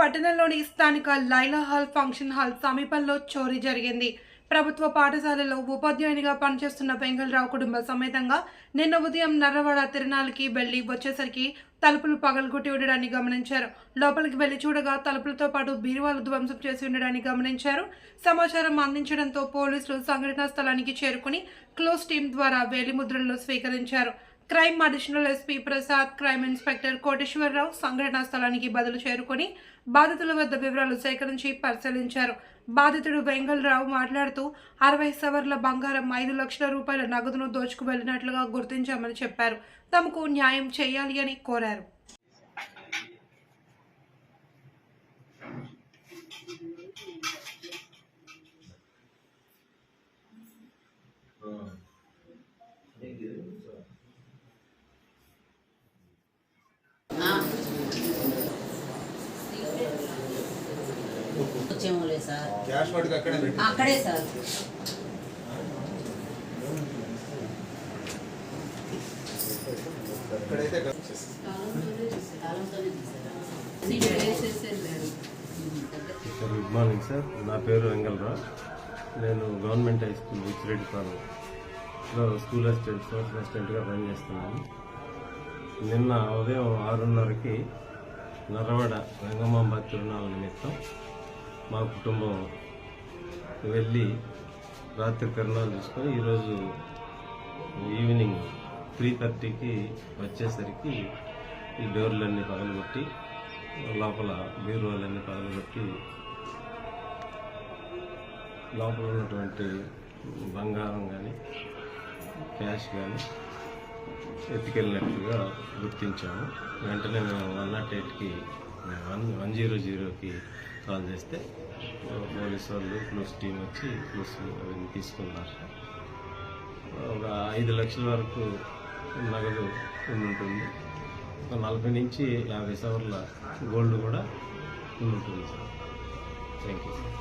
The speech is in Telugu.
పట్టణంలోని స్థానిక లైలా హాల్ ఫంక్షన్ హాల్ సమీపంలో చోరీ జరిగింది. ప్రభుత్వ పాఠశాలలో ఉపాధ్యాయునిగా పనిచేస్తున్న వెంగళరావు కుటుంబ సమేతంగా నిన్న ఉదయం నర్రవాడ తిరణాలకి వెళ్ళి వచ్చేసరికి తలుపులు పగలగొట్టి ఉండడాన్ని గమనించారు. లోపలికి వెళ్ళి చూడగా తలుపులతో పాటు బీరువాలు ధ్వంసం చేసి ఉండడాన్ని గమనించారు. సమాచారం అందించడంతో పోలీసులు సంఘటనా స్థలానికి చేరుకుని క్లోజ్ టీం ద్వారా వేలిముద్రలను స్వీకరించారు. Crime additional SP Prasad crime inspector Koteswararao సంఘటనా స్థలానికి బదులు చేరుకొని బాధితుల వద్ద వివరాలు సేకరించి పరిశీలించారు. బాధితుడు వెంగళరావు మాట్లాడుతూ అరవై సవర్ల బంగారం ఐదు లక్షల రూపాయల నగదును దోచుకు వెళ్ళినట్లుగా గుర్తించామని చెప్పారు. తమకు న్యాయం చేయాలి అని కోరారు. వచ్చేమోలే సార్. క్యాష్ వాటికి అక్కడే సార్. అక్కడైతే గుడ్ మార్నింగ్ సార్. నా పేరు వెంగళరావు నేను గవర్నమెంట్ హై స్కూల్ విచ్చిరెడ్డిపాలెంలో స్కూల్ అసిస్టెంట్ సోషల్ అసిస్టెంట్గా పనిచేస్తున్నాను నిన్న ఉదయం ఆరున్నరకి నర్రవాడ రంగమాంబ తిరునాళ్ళ నిమిత్తం మా కుటుంబం వెళ్ళి రాత్రి కిరణాలు చూసుకొని ఈరోజు ఈవినింగ్ త్రీ థర్టీకి వచ్చేసరికి ఈ డోర్లన్నీ పగలగొట్టి లోపల బీరువాలన్నీ పగలగొట్టి లోపల ఉన్నటువంటి బంగారం కానీ క్యాష్ కానీ ఎత్తుకెళ్ళినట్టుగా గుర్తించాము. వెంటనే మేము వన్ నాట్ ఎయిట్కి వన్ వన్ జీరో జీరోకి కాల్ చేస్తే పోలీస్ వాళ్ళు ప్లస్ టీం వచ్చి ప్లస్ అవన్నీ తీసుకున్నారు. ఒక ఐదు లక్షల వరకు నగదు ఉంటుంది ఒక నలభై నుంచి యాభై సవర్ల గోల్డ్ కూడా ఉంటుంది సార్. Thank you sir.